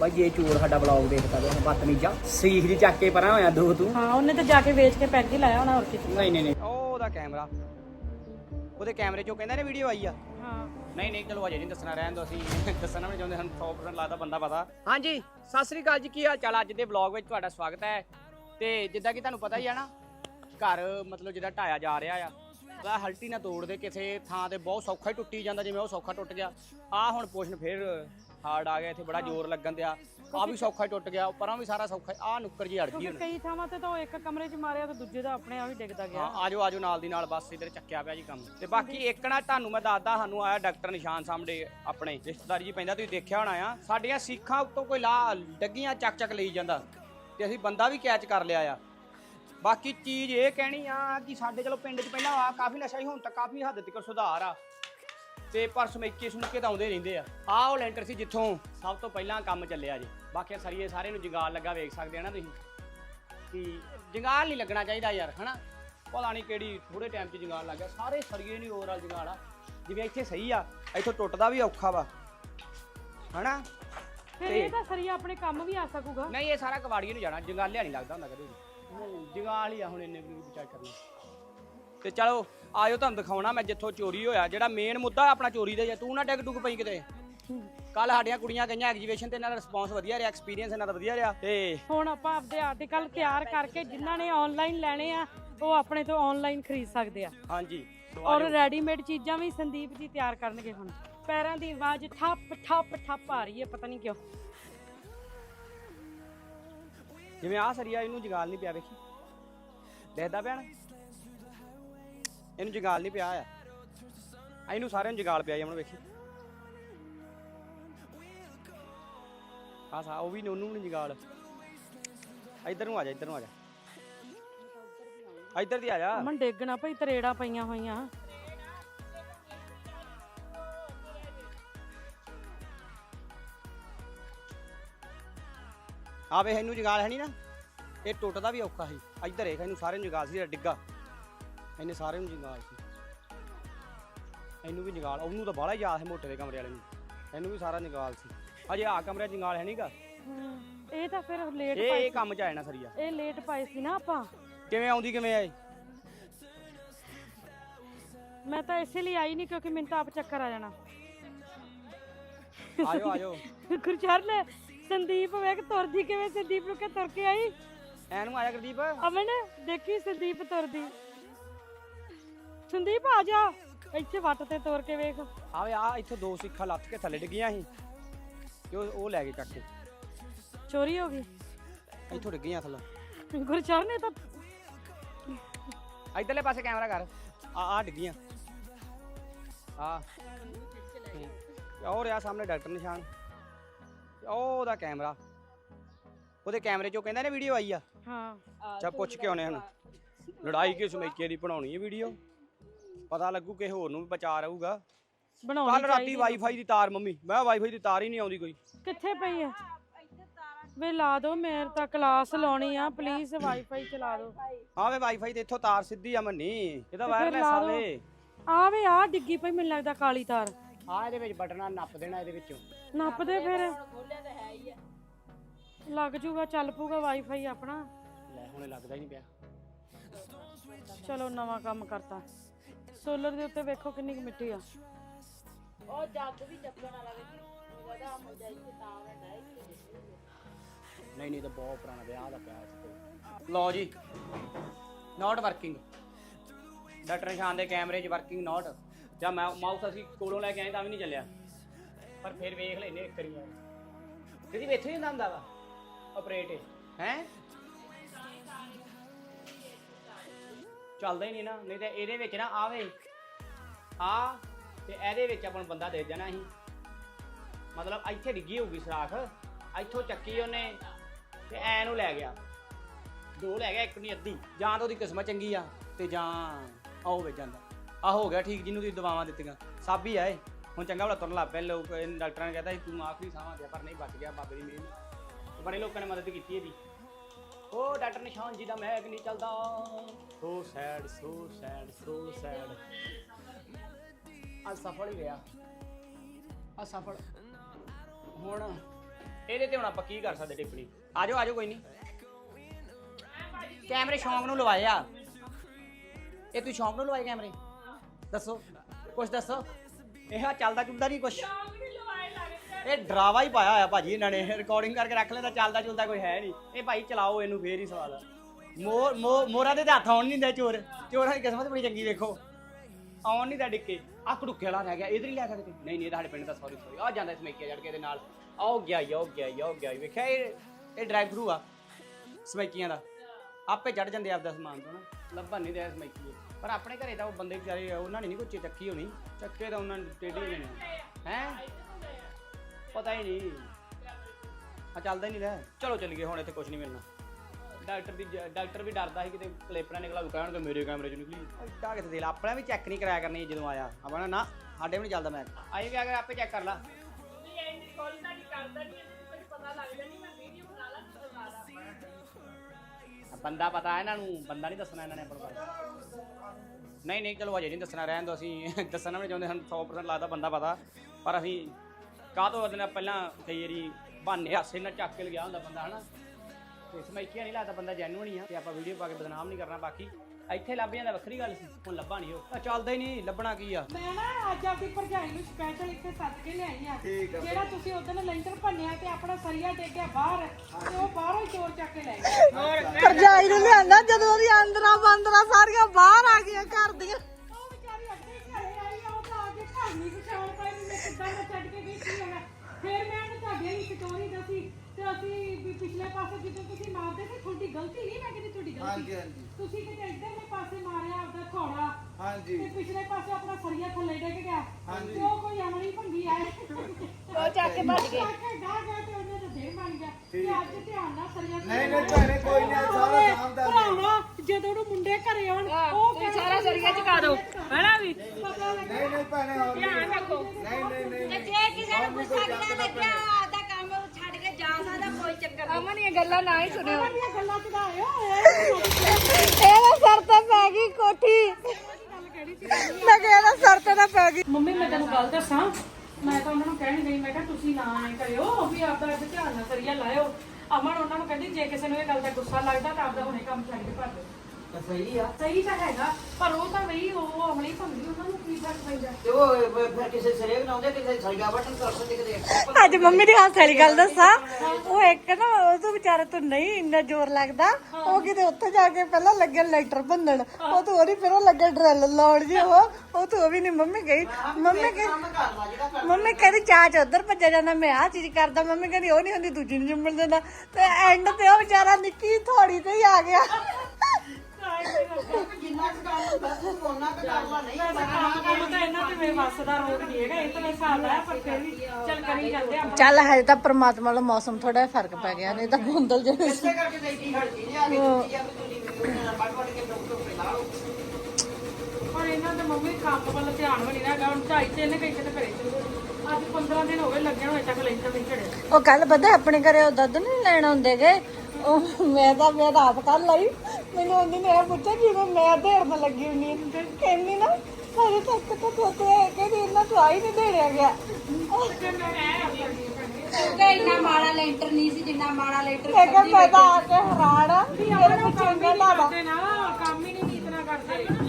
ਬਾਈ ਇਹ ਚੋਰ ਸਾਡਾ ਬਲੌਗ ਦੇਖਦਾ ਵੇ ਬਦਤਮੀਜ਼ਾ ਸੀਖ ਦੀ ਚੱਕ ਕੇ ਪਰਾਂ ਹੋਇਆ ਦੋ ਤੂੰ। ਹਾਂ ਉਹਨੇ ਤਾਂ ਜਾ ਕੇ ਵੇਚ ਕੇ ਪੈਗ ਹੀ ਲਾਇਆ ਹੋਣਾ ਹੋਰ ਕਿਤੇ ਨਹੀਂ ਨਹੀਂ ਨਹੀਂ। ਉਹ ਉਹਦਾ ਕੈਮਰਾ। ਉਹਦੇ ਕੈਮਰੇ ਚੋਂ ਕਹਿੰਦਾ ਨੇ ਵੀਡੀਓ ਆਈ ਆ। ਹਾਂ। ਨਹੀਂ ਨਹੀਂ ਚਲੋ ਅਜੇ ਨਹੀਂ ਦੱਸਣਾ ਰਹਿਣ ਦੋ ਅਸੀਂ। ਦੱਸਣਾ ਵੀ ਨਹੀਂ ਚਾਹੁੰਦੇ ਸਾਨੂੰ 100% ਲੱਗਦਾ ਬੰਦਾ ਪਤਾ। ਹਾਂਜੀ ਸਤਿ ਸ੍ਰੀ ਅਕਾਲ ਜੀ ਕੀ ਹਾਲ ਚਾਲ? ਅੱਜ ਦੇ ਵਲੌਗ ਵਿੱਚ ਤੁਹਾਡਾ ਸਵਾਗਤ ਹੈ। ਤੇ ਜਿੱਦਾਂ ਕਿ ਤੁਹਾਨੂੰ ਪਤਾ ਹੀ ਆ ਨਾ ਘਰ ਮਤਲਬ ਜਿਹਦਾ ਢਾਇਆ ਜਾ ਰਿਹਾ ਆ ਉਹਦਾ ਹਲਟੀ ਨਾ ਤੋੜ ਦੇ ਕਿਸੇ ਥਾਂ ਤੇ ਬਹੁਤ ਸੌਖਾ ਹੀ ਟੁੱਟੀ ਜਾਂਦਾ ਜਿਵੇਂ ਉਹ ਸੌਖਾ ਟੁੱਟ ਗਿਆ। ਆ ਹੁਣ ਪੋਸ਼ਨ ਫੇਰ ਹਾਰਡ ਆ ਗਿਆ ਇੱਥੇ ਬੜਾ ਜ਼ੋਰ ਲੱਗਣ ਦਿਆ। ਆ ਵੀ ਸੌਖਾ ਹੀ ਟੁੱਟ ਗਿਆ ਪਰਾਂ ਵੀ ਸਾਰਾ ਸੌਖਾ ਆ ਨੁੱਕਰ ਜੀ ਅੜ ਗਈ ਕਿਉਂਕਿ ਕਈ ਥਾਵਾਂ ਤੇ ਤਾਂ ਉਹ ਇੱਕ ਕਮਰੇ 'ਚ ਮਾਰਿਆ ਤੇ ਦੂਜੇ ਦਾ ਆਪਣੇ ਆਪ ਹੀ ਡਿੱਗਦਾ ਗਿਆ। ਹਾਂ ਆਜੋ ਆਜੋ ਨਾਲ ਦੀ ਨਾਲ ਬਸ ਇਧਰ ਚੱਕਿਆ ਪਿਆ ਜੀ ਕੰਮ। ਤੇ ਬਾਕੀ ਇੱਕ ਨਾ ਤੁਹਾਨੂੰ ਮੈਂ ਦੱਸਦਾ ਸਾਨੂੰ ਆਇਆ ਡਾਕਟਰ ਨਿਸ਼ਾਨ ਸਾਹਮਣੇ ਆਪਣੇ ਰਿਸ਼ਤੇਦਾਰੀ ਜੀ ਪੈਂਦਾ ਤੁਸੀਂ ਦੇਖਿਆ ਹੋਣਾ ਆ। ਸਾਡੀਆਂ ਸੀਖਾਂ ਉੱਤੋਂ ਕੋਈ ਲਾ ਡੱਗੀਆਂ ਚੱਕ ਚੱਕ ਲਈ ਜਾਂਦਾ। ਤੇ ਅਸੀਂ ਬੰਦਾ ਵੀ ਕੈਚ ਕਰ ਲਿਆ ਆ। ਬਾਕੀ ਚੀਜ਼ ਇਹ ਕਹਿਣੀ ਆ ਕਿ ਸਾਡੇ ਚਲੋ ਪਿੰਡ 'ਚ ਪਹਿਲਾਂ ਆ ਕਾਫੀ ਨਸ਼ਾ ਹੀ ਹੁਣ ਤੱਕ ਕਾਫੀ ਹੱਦ ਤੱਕ ਸੁਧਾਰ ਆ। ਤੇ ਪਰ ਸਮੇਕੇ ਸੁਣਕੇ ਤਾਂ ਆਉਂਦੇ ਰਹਿੰਦੇ ਆ। ਆਹ ਉਹ ਲੈਂਟਰ ਸੀ ਜਿੱਥੋਂ ਸਭ ਤੋਂ ਪਹਿਲਾਂ ਕੰਮ ਚੱਲਿਆ ਜੀ। ਬਾਕੀ ਸਰੀਏ ਸਾਰੇ ਨੂੰ ਜੰਗਾਲ ਲੱਗਾ ਵੇਖ ਸਕਦੇ ਆ ਨਾ ਤੁਸੀਂ। ਕਿ ਜੰਗਾਲ ਨਹੀਂ ਲੱਗਣਾ ਚਾਹੀਦਾ ਯਾਰ ਹਨਾ? ਪਤਾ ਨਹੀਂ ਕਿਹੜੀ ਥੋੜੇ ਟਾਈਮ 'ਚ ਜੰਗਾਲ ਲੱਗ ਗਿਆ। ਸਾਰੇ ਸਰੀਏ ਨਹੀਂ ਓਵਰਆਲ ਜੰਗਾਲ ਆ। ਜਿਵੇਂ ਇੱਥੇ ਸਹੀ ਆ ਇੱਥੋਂ ਟੁੱਟਦਾ ਵੀ ਔਖਾ ਵਾ। ਹਨਾ? ਫਿਰ ਇਹ ਤਾਂ ਸਰੀਆ ਆਪਣੇ ਕੰਮ ਵੀ ਆ ਸਕੂਗਾ। ਨਹੀਂ ਇਹ ਸਾਰਾ ਕਵਾੜੀਏ ਨੂੰ ਜਾਣਾ। ਜੰਗਾਲਿਆ ਨਹੀਂ ਲੱਗਦਾ ਹੁੰਦਾ ਕਦੇ ਵੀ। ਜੰਗਾਲ ਹੀ ਆ ਹੁਣ ਇੰਨੇ ਕੁ ਵਿਚਾਰ ਕਰਨਾ। ਤੇ ਚਲੋ ਆਇਓ ਤੁਹਾਨੂੰ ਦਿਖਾਉਣਾ ਮੈਂ ਜਿੱਥੋਂ ਚੋਰੀ ਹੋਇਆ। ਜਿਹੜਾ ਮੇਨ ਮੁੱਦਾ ਆਪਣਾ ਚੋਰੀ ਦਾ ਹੀ ਆ। ਤੂੰ ਨਾ ਡਿੱਗ ਡੁੱਗ ਪਈ ਕਿਤੇ। ਕੱਲ ਸਾਡੀਆਂ ਕੁੜੀਆਂ ਗਈਆਂ ਐਗਜੀਬਿਸ਼ਨ ਤੇ ਇਹਨਾਂ ਦਾ ਰਿਸਪੌਂਸ ਵਧੀਆ ਰਿਹਾ ਐਕਸਪੀਰੀਅੰਸ ਇਹਨਾਂ ਦਾ ਵਧੀਆ ਰਿਹਾ। ਤੇ ਹੁਣ ਆਪਾਂ ਆਪਦੇ ਆਰਟੀਕਲ ਤਿਆਰ ਕਰਕੇ ਜਿਨ੍ਹਾਂ ਨੇ ਆਨਲਾਈਨ ਲੈਣੇ ਆ ਉਹ ਆਪਣੇ ਤੋਂ ਆਨਲਾਈਨ ਖਰੀਦ ਸਕਦੇ ਆ। ਹਾਂਜੀ। ਔਰ ਰੈਡੀਮੇਡ ਚੀਜ਼ਾਂ ਵੀ ਸੰਦੀਪ ਜੀ ਤਿਆਰ ਕਰਨਗੇ ਹੁਣ। ਪੈਰਾਂ ਦੀ ਆਵਾਜ਼ ਠੱਪ ਠੱਪ ਠੱਪ ਆ ਰਹੀ ਹੈ ਪਤਾ ਨਹੀਂ ਕਿਉਂ। ਜਿਵੇਂ ਆ ਸਰੀਆ ਇਹਨੂੰ ਜਗਾਲ ਨਹੀਂ ਪਿਆ ਵੇਖੀ। ਦੇਖਦਾ ਪਿਆ ਨਾ? ਇਹਨੂੰ ਜਗਾਲ ਨਹੀਂ ਪਿਆ ਆ ਆ ਇਹਨੂੰ ਸਾਰਿਆਂ ਨੂੰ ਜਗਾਲ ਪਿਆ ਜੀ ਹੁਣ ਵੇਖੀ। ਆ ਸਾ ਉਹ ਵੀ ਨੀ, ਉਹਨੂੰ ਨਹੀਂ ਜਗਾਲ। ਇੱਧਰ ਨੂੰ ਆ ਜਾ ਇੱਧਰ ਨੂੰ ਆ ਜਾ। ਇੱਧਰ ਦੀ ਆ ਜਾ। ਮਨ ਡੇਗਣਾ ਭਈ ਤਰੇੜਾ ਪਈਆਂ ਹੋਈਆਂ। ਆ ਵੇ ਇਹਨੂੰ ਜਗਾਲ ਹੈ ਨਹੀਂ ਨਾ। ਇਹ ਟੁੱਟਦਾ ਵੀ ਔਖਾ ਸੀ। ਇੱਧਰ ਦੇਖ ਇਹਨੂੰ ਸਾਰਿਆਂ ਨੂੰ ਜਗਾਲ ਸੀ ਡਿੱਗਾ। ਇਹਨੇ ਸਾਰਿਆਂ ਨੂੰ ਜਗਾਲ ਸੀ। ਇਹਨੂੰ ਵੀ ਜਗਾਲ ਉਹਨੂੰ ਤਾਂ ਬਾਹਲਾ ਯਾਦ ਹੈ ਮੋਟੇ ਦੇ ਕਮਰੇ ਵਾਲੇ ਨੂੰ। ਇਹਨੂੰ ਵੀ ਸਾਰਾ ਜਗਾਲ ਸੀ। ਅਜੇ ਆ ਕਮਰੇ ਜਗਾਲ ਹੈ ਨਹੀਂਗਾ ਇਹ ਤਾਂ ਫਿਰ ਲੇਟ ਇਹ ਪਾਈ ਇਹ ਕੰਮ 'ਚ ਆਇਆ ਨਾ ਸਰੀਆ। ਇਹ ਲੇਟ ਪਾਏ ਸੀ ਨਾ ਆਪਾਂ। ਕਿਵੇਂ ਆਉਂਦੀ ਕਿਵੇਂ ਆਏ ਮੈਂ ਤਾਂ ਇਸੇ ਲਈ ਆਈ ਨਹੀਂ ਕਿਉਂਕਿ ਮੈਨੂੰ ਤਾਂ ਆਪ ਚੱਕਰ ਆ ਜਾਣਾ। ਆਜੋ ਆਜੋ। ਗੁਰਚਰਨ ਲੈ ਸੰਦੀਪ ਵੇਖ ਤੁਰਦੀ ਕਿਵੇਂ ਸੰਦੀਪ ਨੂੰ ਕਿ ਤੁਰ ਕੇ ਆਈ? ਐਨੂੰ ਆਇਆ ਗੁਰਦੀਪ? ਅਮਨ ਦੇਖੀ ਸੰਦੀਪ ਤੁਰਦੀ। ਸੰਦੀਪ ਆ ਜਾ। ਇੱਥੇ ਵੱਟ ਤੇ ਤੁਰ ਕੇ ਵੇਖ। ਆਵੇ ਆ ਇੱਥੋਂ ਦੋ ਸਿੱਖਾਂ ਲੱਥ ਕੇ ਥੱਲੇ ਡਿੱਗੀਆਂ ਸੀ। ਤੇ ਉਹ ਉਹ ਲੈ ਕੇ ਚੱਕ ਕੇ। ਚੋਰੀ ਹੋ ਗਈ? ਇੱਥੋਂ ਡਿੱਗੀਆਂ ਥੱਲੇ। ਗੁਰਚਰਨ ਨੇ ਤਾਂ ਇਧਰਲੇ ਪਾਸੇ ਕੈਮਰਾ ਕਰ। ਆ ਆ ਡਿੱਗੀਆਂ। ਆ। ਉਹ ਰਿਹਾ ਸਾਹਮਣੇ ਡਾਕਟਰ ਨਿਸ਼ਾਨ। ਉਹ ਉਹਦਾ ਕੈਮਰਾ। ਉਹਦੇ ਕੈਮਰੇ ਚੋਂ ਕਹਿੰਦਾ ਨੇ ਵੀਡੀਓ ਆਈ ਆ। ਹਾਂ। ਚਾ ਪੁੱਛ ਕੇ ਆਉਣੇ ਹਨ ਲੜਾਈ ਕਿਸ ਸਮੇਕੇ ਦੀ ਬਣਾਉਣੀ ਹੈ ਵੀਡੀਓ? ਪਤਾ ਲੱਗੂ ਕਿ ਹੋਰ ਨੂੰ ਵੀ ਬਚਾ ਰਹੂਗਾ। ਬਣਾਉਣੀ ਕੱਲ ਰਾਤੀ ਚਾਹੀਦੀ ਵਾਈਫਾਈ ਦੀ ਤਾਰ ਮੰਮੀ ਮੈਂ ਵਾਈਫਾਈ ਦੀ ਤਾਰ ਹੀ ਨਹੀਂ ਆਉਂਦੀ ਕੋਈ। ਕਿੱਥੇ ਪਈ ਹੈ ਵੇ ਲਾ ਦੋ ਮੇਰੇ ਤਾਂ ਕਲਾਸ ਲਾਉਣੀ ਆ ਪਲੀਜ਼ ਵਾਈਫਾਈ ਚਲਾ ਦਿਓ ਹਾਂ ਵੇ ਵਾਈਫਾਈ ਤੇ ਇੱਥੋਂ ਤਾਰ ਸਿੱਧੀ ਆ ਮੰਨੀ ਇਹਦਾ ਵਾਇਰਲੈਸ ਲਾ ਦਿਓ। ਆਵੇ ਆ ਵੇ ਆ ਡਿੱਗੀ ਪਈ ਮੈਨੂੰ ਲੱਗਦਾ ਕਾਲੀ ਤਾਰ। ਆ ਇਹਦੇ ਵਿੱਚ ਬਟਨਾ ਨੱਪ ਦੇਣਾ ਇਹਦੇ ਵਿੱਚੋਂ। ਨੱਪ ਦੇ ਫਿਰ। ਲੱਗ ਜੂਗਾ ਚੱਲ ਪੂਗਾ ਵਾਈਫਾਈ ਆਪਣਾ। ਲੈ ਹੁਣੇ ਲੱਗਦਾ ਹੀ ਨਹੀਂ ਪਿਆ। ਚਲੋ ਨਵਾਂ ਕੰਮ ਕਰਤਾ। ਸੋਲਰ ਦੇ ਉੱਤੇ ਵੇਖੋ ਕਿੰਨੀ ਕੁ ਮਿੱਟੀ ਆ। ਨਹੀਂ ਨਹੀਂ ਤਾਂ ਬਹੁਤ ਪੁਰਾਣਾ ਵਿਆਹ ਦਾ ਪਿਆ ਇਸ ਤੇ ਲਓ ਜੀ ਨਾਟ ਵਰਕਿੰਗ ਡਾਕਟਰ ਨਿਸ਼ਾਨ ਦੇ ਕੈਮਰੇ 'ਚ ਵਰਕਿੰਗ ਨਾਟ ਜਾਂ ਮੈਂ ਮਾਊਸ ਅਸੀਂ ਕੋਲੋਂ ਲੈ ਕੇ ਆਏ ਤਾਂ ਵੀ ਨਹੀਂ ਚੱਲਿਆ। ਪਰ ਫਿਰ ਵੇਖ ਲੈਨੇ ਇੱਕ ਵਾਰੀ। ਵੀ ਇੱਥੇ ਹੀ ਹੁੰਦਾ ਹੁੰਦਾ ਵਾ। ਆਪਰੇਟ ਹੈ? ਚੱਲਦਾ ਹੀ ਨਹੀਂ ਨਾ, ਨਹੀਂ ਤਾਂ ਇਹਦੇ ਵਿੱਚ ਨਾ ਆਵੇ ਆ ਤੇ ਇਹਦੇ ਵਿੱਚ ਆਪਾਂ ਨੂੰ ਬੰਦਾ ਦੇ ਜਾਣਾ ਸੀ। ਮਤਲਬ ਇੱਥੇ ਡਿੱਗੀ ਹੋਊਗੀ ਸਰਾਖ, ਇੱਥੋਂ ਚੱਕੀ ਉਹਨੇ ਤੇ ਐ ਨੂੰ ਲੈ ਗਿਆ। ਦੋ ਲੈ ਗਿਆ, ਇੱਕ ਨਹੀਂ, ਅੱਧੀ। ਜਾਂ ਤਾਂ ਉਹਦੀ ਕਿਸਮਤ ਚੰਗੀ ਆ ਤੇ ਜਾਂ ਆਓ ਵੇ ਜਾਂਦਾ। ਆ ਹੋ ਗਿਆ ਠੀਕ, ਜਿਹਨੂੰ ਤੁਸੀਂ ਦਵਾਵਾਂ ਦਿੱਤੀਆਂ। ਸਭ ਹੀ ਆਏ ਹੁਣ ਚੰਗਾ ਭਲਾ ਤੁਰਨ ਲੱਗ ਪਏ ਲੋਕ ਡਾਕਟਰਾਂ ਨੇ ਕਹਿੰਦਾ ਸੀ, ਤੂੰ ਆਖਰੀ ਸਾਹਾਂ ਗਿਆ ਪਰ ਨਹੀਂ, ਬਚ ਗਿਆ ਬਾਬੇ ਦੀ ਮਿਹਰ ਬੜੇ ਲੋਕਾਂ ਨੇ ਮਦਦ ਕੀਤੀ ਇਹਦੀ। ਉਹ ਡਾਕਟਰ ਨਿਸ਼ਾਨ ਜੀ ਦਾ ਮੈਗ ਨਹੀਂ ਚੱਲਦਾ। So sad so sad so sad ਆ ਸਫਲ ਹੀ ਗਿਆ ਆ ਸਫਲ। ਹੁਣ ਇਹਦੇ ਤੇ ਹੁਣ ਆਪਾਂ ਕੀ ਕਰ ਸਕਦੇ ਟਿੱਪਣੀ? ਆਜੋ ਆਜੋ ਕੋਈ ਨਹੀਂ। ਕੈਮਰੇ ਸ਼ੌਂਕ ਨੂੰ ਲਵਾਏ ਆ। ਇਹ ਤੁਸੀਂ ਸ਼ੌਂਕ ਨੂੰ ਲਵਾਏ ਕੈਮਰੇ? ਦੱਸੋ। ਕੁਝ ਦੱਸੋ। ਇਹ ਆ ਚੱਲਦਾ ਚੁਲਦਾ ਨਹੀਂ ਕੁਝ ਇਹ ਡਰਾਵਾ ਹੀ ਪਾਇਆ ਹੋਇਆ ਭਾਜੀ ਇਹਨਾਂ ਨੇ। ਰਿਕਾਰਡਿੰਗ ਕਰਕੇ ਰੱਖ ਲੈਂਦਾ ਚੱਲਦਾ ਚੁਲਦਾ ਕੋਈ ਹੈ ਨਹੀਂ। ਇਹ ਭਾਈ ਚਲਾਓ ਇਹਨੂੰ ਫੇਰ ਹੀ ਸਵਾਲ। ਆ ਮੋਰ ਮੋ- ਮੋਰਾਂ ਦੇ ਤਾਂ ਹੱਥ ਆਉਣ ਨਹੀਂ ਦਿੰਦੇ ਚੋਰ। ਚੋਰਾਂ ਦੀ ਕਿਸਮਤ ਬੜੀ ਚੰਗੀ ਵੇਖੋ। ਆਉਣ ਨਹੀਂ ਦਾ ਡਿੱਕੇ। ਆ ਕੜੁੱਕੇ ਵਾਲਾ ਰਹਿ ਗਿਆ ਇਧਰ ਹੀ ਲੈ ਸਕਦੇ। ਨਹੀਂ ਨਹੀਂ ਇਹ ਸਾਡੇ ਪਿੰਡ ਦਾ ਸੌਰੀ ਸੌਰੀ ਆ ਜਾਂਦਾ ਸਮੈਕੀਆ ਜੜ ਕੇ ਇਹਦੇ ਨਾਲ। ਆਓ ਗਿਆ ਹੀ, ਆਓ ਗਿਆ ਹੀ, ਆਓ ਗਿਆ ਵੇਖਿਆ ਇਹ ਇਹ ਡਰਾਈਵ ਥਰੂ ਆ ਸਮੈਕੀਆਂ ਦਾ। ਆਪੇ ਚੜ ਜਾਂਦੇ ਆਪਦਾ ਸਮਾਨ ਤੋਂ ਨਾ। ਲੱਭਣ ਨਹੀਂ ਰਿਹਾ ਸਮੈਕੀਏ ਪਰ ਆਪਣੇ ਘਰੇ ਤਾਂ ਉਹ ਬੰਦੇ ਵਿਚਾਰੇ ਉਹਨਾਂ ਨੇ ਨਹੀਂ ਕੋਈ ਚੱਕੀ ਹੋਣੀ। ਚੱਕੇ ਤਾਂ ਉਹਨਾਂ ਨੇ ਟੇਢੇ ਹੀ ਨੇ ਹੈ? ਪਤਾ ਹੀ ਨਹੀਂ। ਆ ਚੱਲਦਾ ਹੀ ਨਹੀਂ ਰਿਹਾ। ਚਲੋ ਚੱਲੀਏ ਹੁਣ ਇੱਥੇ ਕੁਝ ਨਹੀਂ ਮਿਲਣਾ। ਡਾਕਟਰ ਦੀ ਜ- ਡਾਕਟਰ ਵੀ ਡਰਦਾ ਸੀ ਕਿਤੇ ਕਲੇਪਰਾਂ ਨਿਕਲਾ ਵੀ ਕਹਿਣਗੇ ਮੇਰੇ ਕੈਮਰੇ 'ਚ ਨਿਕਲੀ ਐਡਾ ਕਿਤੇ ਦੇ ਲਾ ਆਪਣਾ ਵੀ ਚੈੱਕ ਨਹੀਂ ਕਰਾਇਆ ਕਰਨੀ ਜਦੋਂ ਆਇਆ। ਆਪਣਾ ਨਾ ਸਾਡੇ ਵੀ ਨਹੀਂ ਚੱਲਦਾ ਮੈਂ। ਆਈ ਵੀ ਆ ਕੇ ਆਪੇ ਚੈੱਕ ਕਰ ਲਾ। ਬੰਦਾ ਪਤਾ ਹੈ ਇਹਨਾਂ ਨੂੰ ਬੰਦਾ ਨਹੀਂ ਦੱਸਣਾ ਇਹਨਾਂ ਨੇ ਆਪਾਂ ਨੂੰ। ਨਹੀਂ ਨਹੀਂ ਚਲੋ ਅਜੇ ਨਹੀਂ ਦੱਸਣਾ ਰਹਿਣ ਦੋ ਅਸੀਂ। ਦੱਸਣਾ ਵੀ ਚਾਹੁੰਦੇ ਸਾਨੂੰ 100% ਲੱਗਦਾ ਬੰਦਾ ਪਤਾ। ਪਰ ਅਸੀਂ ਕਾਹ ਤੋਂ ਦਿਨ ਪਹਿਲਾਂ ਕਈ ਵਾਰੀ ਬਹਾਨੇ ਹਾਸੇ ਨਾਲ ਚੱਕ ਕੇ ਲਿਆ ਹੁੰਦਾ ਬੰਦਾ ਹਨਾ? ਤੇ ਸਮੈਕੀਆ ਨਹੀਂ ਲੱਗਦਾ ਬੰਦਾ ਜੈਨੂਨ ਹੀ ਆ ਤੇ ਆਪਾਂ ਵੀਡੀਓ ਪਾ ਕੇ ਬਦਨਾਮ ਨਹੀਂ ਕਰਨਾ ਬਾਕੀ। ਇੱਥੇ ਲੱਭ ਜਾਂਦਾ ਵੱਖਰੀ ਗੱਲ ਸੀ ਹੁਣ ਲੱਭਾ ਨਹੀਂ ਉਹ। ਆ ਚੱਲਦਾ ਹੀ ਨਹੀਂ ਲੱਭਣਾ ਕੀ ਆ? ਮੈਂ ਨਾ ਅੱਜ ਆਪਦੀ ਭਰਜਾਈ ਨੂੰ ਸਪੈਸ਼ਲ ਇੱਥੇ ਸੱਦ ਕੇ ਲਿਆਈ ਆ। ਜਿਹੜਾ ਤੁਸੀਂ ਉਦੋਂ ਲੈਂਟਰ ਭੰਨਿਆ ਤੇ ਆਪਣਾ ਸਰੀਆ ਡੇਗਿਆ ਬਾਹਰ ਤੇ ਉਹ ਬਾਹਰੋਂ ਹੀ ਚੋਰ ਚੱਕ ਕੇ ਲੈ ਗਏ ਭਰਜਾਈ ਨੂੰ ਲਿਆਂਦਾ ਜਦੋਂ ਉਹਦੀ ਅੰਦਰਾਂ ਬੰਦਰਾਂ ਸਾਰੀਆਂ ਬਾਹਰ ਆ ਗਈਆਂ ਹਾਂਜੀ ਹਾਂਜੀ। ਤੁਸੀਂ ਕਿਤੇ ਇੱਧਰਲੇ ਪਾਸੇ ਮਾਰਿਆ ਆਪਦਾ ਘੋੜਾ ਹਾਂਜੀ। ਤੇ ਪਿਛਲੇ ਪਾਸੇ ਆਪਣਾ ਸਰੀਆ ਥੱਲੇ ਡਿੱਗ ਗਿਆ। ਹਾਂਜੀ। ਤੇ ਉਹ ਕੋਈ ਅਮਲੀ ਭੰਗੀ ਆਏ। ਉਹ ਚੱਕ ਕੇ ਭੱਜ ਗਏ। ਚੱਕ ਕੇ ਗਾ ਗਿਆ ਤੇ ਉਹਨੇ ਤਾਂ ਦੇਹ ਬਣ ਗਿਆ। ਤੇ ਅੱਜ ਧਿਆਨ ਨਾਲ ਸਰੀਆ ਨਹੀਂ ਨਹੀਂ ਭੈਣੇ ਕੋਈ ਨਹੀਂ ਸਾਰਾ ਸਾਂਭਦਾ ਭਰਾਵਾ ਜਦੋਂ ਉਹ ਮੁੰਡੇ ਘਰੇ ਆਉਣ ਉਹ ਸਾਰਾ ਸਰੀਆ ਚਕਾ ਦੋ ਹੈਨਾ ਵੀ? ਪਤਾ ਲੱਗੇ। ਨਹੀਂ ਨਹੀਂ ਭੈਣੇ ਹੋਰ ਧਿਆਨ ਰੱਖੋ। ਨਹੀਂ ਨਹੀਂ ਨਹੀਂ ਨਹੀਂ। ਜੇ ਕਿਸੇ ਨੂੰ ਗੁੱਸਾ ਨਾ ਲੱਗਿਆ ਜਾ ਸਕਦਾ ਕੋਈ ਚੱਕਰ ਨਹੀਂ ਅਮਨ ਦੀਆਂ ਗੱਲਾਂ ਨਾ ਹੀ ਸੁਣਿਓ ਸਾਰੀਆਂ ਗੱਲਾਂ ਚੜਾਇਓ ਇਹਦੇ ਸਿਰ ਤੇ ਪੈ ਗਈ ਕੋਠੀ। ਮੈਂ ਕਿਹਾ ਇਹਦੇ ਸਿਰ ਤੇ ਨਾ ਪੈ ਗਈ। ਮੰਮੀ ਮੈਂ ਤੈਨੂੰ ਗੱਲ ਦੱਸਾਂ। ਮੈਂ ਤਾਂ ਉਹਨਾਂ ਨੂੰ ਕਹਿਣ ਗਈ ਮੈਂ ਕਿਹਾ ਤੁਸੀਂ ਨਾ ਐ ਕਰਿਓ ਵੀ ਆਪਦਾ ਅੱਜ ਧਿਆਨ ਨਾਲ ਸਰੀਆ ਲਾਇਓ। ਅਮਨ ਉਹਨਾਂ ਨੂੰ ਕਹਿੰਦੀ ਜੇ ਕਿਸੇ ਨੂੰ ਇਹ ਗੱਲ ਦਾ ਗੁੱਸਾ ਲੱਗਦਾ ਤਾਂ ਆਪਦਾ ਹੁਣੇ ਕੰਮ ਛੱਡ ਕੇ ਭੱਜ ਜਾਓ। ਸਹੀ ਆ। ਸਹੀ ਤਾਂ ਹੈਗਾ ਪਰ ਉਹ ਤਾਂ ਬਈ ਉਹ ਅਮਲੀ ਭੰਗੀ ਉਹਨਾਂ ਨੂੰ ਕੀ ਫ਼ਰਕ ਪੈਂਦਾ? ਤੇ ਉਹ ਫਿਰ ਕਿਸੇ ਸਿਰੇ ਬਣਾਉਂਦੇ ਕਿਸੇ ਸਲਗਾ ਬਟਨ ਕਰ ਸਕਦੇ ਕਿਤੇ ਅੱਜ ਮੰਮੀ ਦੀ ਹਾਸੇ ਵਾਲੀ ਗੱਲ ਦੱਸਾਂ ਉਹ ਇੱਕ ਨਾ ਉਹ ਤੋਂ ਵਿਚਾਰੇ ਤੋਂ ਨਹੀਂ ਇੰਨਾ ਜ਼ੋਰ ਲੱਗਦਾ ਉਹ ਕਿਤੇ ਉੱਥੇ ਜਾ ਕੇ ਪਹਿਲਾਂ ਲੱਗੇ ਲੈਟਰ ਬੰਨਣ ਉਹ ਤੋਂ ਉਹਦੀ ਫਿਰ ਉਹ ਲੱਗੇ ਡਰਲ ਲਾਉਣ ਜੀ ਉਹ ਉਹ ਤੋਂ ਉਹ ਵੀ ਨਹੀਂ ਮੰਮੀ ਗਈ ਮੰਮੀ ਕਹਿੰਦੀ ਕੰਮ ਕਰ ਲਾ ਜਿਹੜਾ ਮੰਮੀ ਕਹਿੰਦੀ ਚਾਹ ਚ ਉਧਰ ਭੱਜਿਆ ਜਾਂਦਾ ਮੈਂ ਆਹ ਚੀਜ਼ ਕਰਦਾ ਮੰਮੀ ਕਹਿੰਦੀ ਉਹ ਨਹੀਂ ਹੁੰਦੀ ਦੂਜੀ ਨੂੰ ਜੰਮਣ ਦਿੰਦਾ ਤੇ ਐਂਡ ਤੇ ਉਹ ਵਿਚਾਰਾ ਨਿੱਕੀ ਥੋੜੀ ਤੇ ਹੀ ਆ ਗਿਆ। ਜਿੰਨਾ ਕੁ ਕੰਮ ਹੁੰਦਾ ਤੂੰ ਉਹਨਾਂ ਕੁ ਕਰ ਲਾ ਨਹੀਂ ਕੰਮ ਤਾਂ ਇਹਨਾਂ ਤੇ ਮੇਰੇ ਵੱਸ ਦਾ ਰੋਗ ਨਹੀਂ ਹੈਗਾ ਇਹ ਤਾਂ ਮੇਰੇ ਹਿਸਾਬ ਦਾ ਹੈ, ਪਰ ਫਿਰ ਵੀ ਚੱਲ ਕਰੀ ਜਾਂਦੇ ਆ ਚੱਲ ਹਜੇ ਤਾਂ ਪ੍ਰਮਾਤਮਾ ਵੱਲੋਂ ਮੌਸਮ ਥੋੜਾ ਫ਼ਰਕ ਪੈ ਗਿਆ ਨਹੀਂ ਤਾਂ ਬੁੰਦਲ ਜਿਹੇ ਇਸੇ ਕਰਕੇ ਤੇ ਇੱਡੀ ਹੜਕੀ ਨਹੀਂ ਆ ਗਈ ਤੁਸੀਂ ਆ ਵੀ ਤੁਸੀਂ ਵੀਡੀਓ ਨਾਲ ਵੱਟ ਵੱਟ ਕੇ ਡਾਕਟਰ ਕੋਲ ਲਾ ਲਓ। ਪਰ ਇਹਨਾਂ ਦੇ ਮੰਮੀ ਕੰਮ ਵੱਲ ਧਿਆਨ ਵੀ ਨਹੀਂ ਹੈਗਾ ਹੁਣ ਢਾਈ ਤਿੰਨ ਘੰਟੇ ਤੇ ਘਰੇ ਚਲੇ। ਗਏ। ਅੱਜ 15 ਦਿਨ ਹੋ ਗਏ ਲੱਗੇ ਹੋਏ ਤੱਕ ਲੈਂਟਰ ਨਹੀਂ ਚੜਿਆ ਉਹ ਕੱਲ ਪਤਾ ਆਪਣੇ ਘਰੇ ਉਹ ਦੁੱਧ ਨਹੀਂ ਲੈਣ ਆਉਂਦੇਗੇ ਉਹ ਮੈਂ ਤਾਂ ਮੈਂ ਤਾਂ ਆਪ ਕੱਲ ਲਈ ਮੈਨੂੰ ਉਹਨੇ ਨੇ ਪੁੱਛਿਆ ਜਿਵੇਂ ਮੈਂ ਢੇਰ ਮੈਂ ਲੱਗੀ ਹੁੰਨੀ। ਕਹਿੰਦੀ ਨਾ ਸਾਡੇ ਤੱਕ ਤਾਂ ਦੁੱਧ ਹੈ ਕਹਿੰਦੀ ਇਹਨਾਂ ਤੋਂ ਆਈ ਨਹੀਂ ਦੇੜਿਆ ਗਿਆ। ਕਿ ਇੰਨਾ ਮਾੜਾ ਲੈਂਟਰ ਨਹੀਂ ਸੀ ਜਿੰਨਾ ਮਾੜਾ ਲੈਂਟਰ ਮੈਂ ਕਿਹਾ ਮੈਂ ਤਾਂ ਆ ਕੇ ਹੈਰਾਨ ਆ ਮੇਰੇ ਪਿੱਛੇ ਚੰਗਾ ਲਾ ਲਾ। ਕਰਦੇ ਨਾ ਕੰਮ ਹੀ ਨਹੀਂ ਇਤਨਾ ਕਰਦੇ। ਇਹਨੂੰ ਲੱਗਦੇ ਨਹੀਂ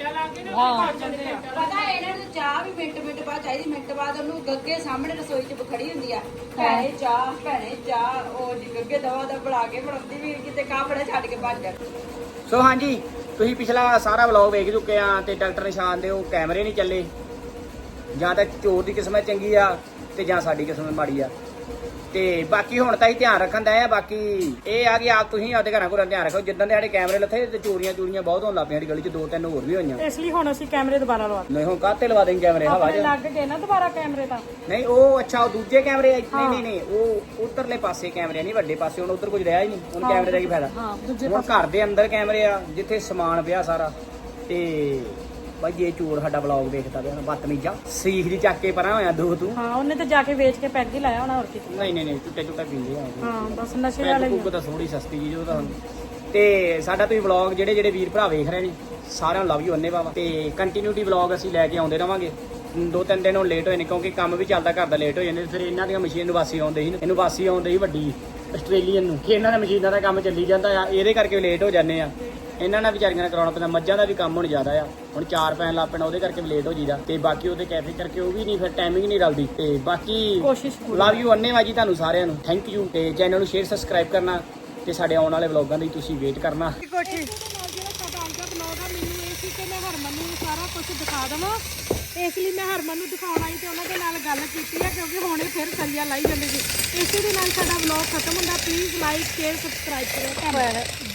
ਘੰਟਾ ਲਾ ਕੇ ਨਾ ਭੱਜ ਜਾਂਦੇ ਆ। ਪਤਾ ਇਹਨਾਂ ਨੂੰ ਚਾਹ ਵੀ ਮਿੰਟ ਮਿੰਟ ਬਾਅਦ ਚਾਹੀਦੀ ਮਿੰਟ ਬਾਅਦ ਉਹਨੂੰ ਗੱਗੇ ਸਾਹਮਣੇ ਰਸੋਈ 'ਚ ਖੜੀ ਹੁੰਦੀ ਆ। ਭੈਣੇ ਚਾਹ ਭੈਣੇ ਚਾਹ ਉਹ ਜੀ ਗੱਗੇ ਦਵਾ ਦਾ ਬਣਾ ਕੇ ਬਣਾਉਂਦੀ ਵੀ ਕਿਤੇ ਕਾਪੜਾ ਛੱਡ ਕੇ ਭੱਜ ਜਾ। ਸੋ ਹਾਂਜੀ ਤੁਸੀਂ ਪਿਛਲਾ ਸਾਰਾ ਵਲੌਗ ਵੇਖ ਚੁੱਕੇ ਆ ਤੇ ਡਾਕਟਰ ਨਿਸ਼ਾਨ ਦੇ ਉਹ ਕੈਮਰੇ ਨਹੀਂ ਚੱਲੇ। ਜਾਂ ਤਾਂ ਚੋਰ ਦੀ ਕਿਸਮਤ ਚੰਗੀ ਆ ਤੇ ਜਾਂ ਸਾਡੀ ਕਿਸਮਤ ਮਾੜੀ ਆ। ਤੇ ਬਾਕੀ ਹੁਣ ਤਾਂ ਹੀ ਧਿਆਨ ਰੱਖਣ ਦਾ ਆ ਬਾਕੀ ਇਹ ਆ ਕਿ ਆਪ ਤੁਸੀਂ ਆਪਦੇ ਘਰਾਂ ਘਰਾਂ ਧਿਆਨ ਰੱਖੋ। ਜਿੱਦਾਂ ਦੇ ਸਾਡੇ ਕੈਮਰੇ ਲੱਥੇ ਤੇ ਚੋਰੀਆਂ ਚੋਰੀਆਂ ਬਹੁਤ ਹੋਣ ਲੱਗ ਪਈਆਂ ਸਾਡੀ ਗਲੀ 'ਚ ਦੋ ਤਿੰਨ ਹੋਰ ਵੀ ਹੋਈਆਂ। ਇਸ ਲਈ ਹੁਣ ਅਸੀਂ ਕੈਮਰੇ ਦੁਬਾਰਾ ਲਵਾ ਨਹੀਂ ਹੁਣ ਕਾਹਤੇ ਲਵਾ ਦੇਂ ਕੈਮਰੇ? ਹਵਾ 'ਚ। ਲੱਗ ਗਏ ਨਾ ਦੁਬਾਰਾ ਕੈਮਰੇ ਤਾਂ। ਨਹੀਂ ਉਹ ਅੱਛਾ ਉਹ ਦੂਜੇ ਕੈਮਰੇ ਆ- ਨਹੀਂ ਨਹੀਂ ਨਹੀਂ ਉਹ ਉਧਰਲੇ ਪਾਸੇ ਕੈਮਰੇ ਨਹੀਂ ਵੱਡੇ ਪਾਸੇ ਹੁਣ ਉਧਰ ਕੁਝ ਰਿਹਾ ਹੀ ਨਹੀਂ। ਹੁਣ ਕੈਮਰੇ ਦਾ ਕੀ ਫਾਇਦਾ? ਹਾਂ ਦੂਜੇ ਹੁਣ ਘਰ ਦੇ ਅੰਦਰ ਕੈਮਰੇ ਆ ਜਿੱਥੇ ਸਮਾਨ ਪਿਆ ਸਾਰਾ। ਤੇ ਬਾਈ ਇਹ ਚੋਰ ਸਾਡਾ ਵਲੌਗ ਦੇਖਦਾ ਪਿਆ ਨਾ ਬਦਤਮੀਜ਼ਾ ਸੀਖ ਦੀ ਚੱਕ ਕੇ ਪਰਾਂ ਹੋਇਆ ਦੋ ਤੂੰ। ਹਾਂ ਉਹਨੇ ਤਾਂ ਜਾ ਕੇ ਵੇਚ ਕੇ ਪੈਗ ਹੀ ਲਾਇਆ ਹੋਣਾ ਹੋਰ ਕੀ ਨਹੀਂ ਨਹੀਂ ਨਹੀਂ ਟੁੱਟੇ ਟੁੱਟੇ ਪੀਂਦੇ ਆ ਹਾਂ ਬਸ ਨਸ਼ੇ ਵਾਲੇ ਹੀ ਤਾਂ ਥੋੜੀ ਸਸਤੀ ਜੀ ਉਹ ਤਾਂ। ਤੇ ਸਾਡਾ ਤੁਸੀਂ ਵਲੌਗ ਜਿਹੜੇ ਜਿਹੜੇ ਵੀਰ ਭਰਾ ਵੇਖ ਰਹੇ ਨੇ ਸਾਰਿਆਂ ਨੂੰ ਲਵ ਯੂ ਅੰਨੇ ਬਾਬਾ। ਤੇ ਕੰਟੀਨਿਊਟੀ ਵਲੌਗ ਅਸੀਂ ਲੈ ਕੇ ਆਉਂਦੇ ਰਵਾਂਗੇ। ਦੋ ਤਿੰਨ ਦਿਨ ਹੁਣ ਲੇਟ ਹੋਏ ਨੇ ਕਿਉਂਕਿ ਕੰਮ ਵੀ ਚੱਲਦਾ ਘਰ ਦਾ ਲੇਟ ਹੋ ਜਾਂਦੇ ਫਿਰ ਇਹਨਾਂ ਦੀਆਂ ਮਸ਼ੀਨ ਨੂੰ ਵਾਸੀ ਆਉਂਦੇ ਸੀ ਇਹਨੂੰ ਵਾਸੀ ਆਉਂਦੇ ਸੀ ਵੱਡੀ ਆਸਟ੍ਰੇਲੀਅਨ ਨੂੰ ਕਿ ਇਹਨਾਂ ਦਾ ਮਸ਼ੀਨਾਂ ਦਾ ਕੰਮ ਚੱਲੀ ਜਾਂਦਾ ਆ ਇਹਦੇ ਕਰਕੇ ਲੇਟ ਹੋ ਜਾਂਦੇ ਆ। ਇਹਨਾਂ ਨਾਲ ਵਿਚਾਰੀਆਂ ਨਾਲ ਕਰਾਉਣਾ ਪੈਂਦਾ ਮੱਝਾਂ ਦਾ ਵੀ ਕੰਮ ਹੁਣ ਜ਼ਿਆਦਾ ਆ। ਹੁਣ ਚਾਰ ਪੈਣ ਲੱਗ ਪੈਣਾ ਉਹਦੇ ਕਰਕੇ ਵੀ ਲੇਟ ਹੋ ਜੀਦਾ ਤੇ ਬਾਕੀ ਉਹਦੇ ਕੈਫੇ ਕਰਕੇ ਉਹ ਵੀ ਨਹੀਂ ਫਿਰ ਟਾਈਮਿੰਗ ਨਹੀਂ ਰਲਦੀ। ਤੇ ਬਾਕੀ ਕੋਸ਼ਿਸ਼ ਲਵ ਯੂ ਅੰਨੇਵਾਜੀ ਤੁਹਾਨੂੰ ਸਾਰਿਆਂ ਨੂੰ। ਥੈਂਕ ਯੂ ਤੇ ਚੈਨਲ ਨੂੰ ਸ਼ੇਅਰ ਸਬਸਕ੍ਰਾਈਬ ਕਰਨਾ ਤੇ ਸਾਡੇ ਆਉਣ ਵਾਲੇ ਵਲੌਗਾਂ ਲਈ ਤੁਸੀਂ ਵੇਟ ਕਰਨਾ। ਕੋਠੀ। ਦਿਖਾ ਦਵਾਂ ਇਸ ਲਈ ਮੈਂ ਹਰਮਨ ਨੂੰ ਦਿਖਾਉਣ ਆਈ ਤੇ ਉਹਨਾਂ ਦੇ ਨਾਲ ਗੱਲ ਕੀਤੀ ਹੈ ਕਿਉਂਕਿ ਹੁਣ ਇਹ ਫਿਰ ਸਰੀਆ ਲਾਈ ਜਾਂਦੇ ਸੀ। ਇਸੇ ਦੇ ਨਾਲ ਸਾਡਾ ਬਲੌਗ ਖਤਮ ਹੁੰਦਾ। ਪਲੀਜ਼ ਲਾਈਕ ਸ਼ੇਅਰ ਸਬਸਕ੍ਰਾਈਬ ਕਰੋ। ਧੰਨਵਾਦ।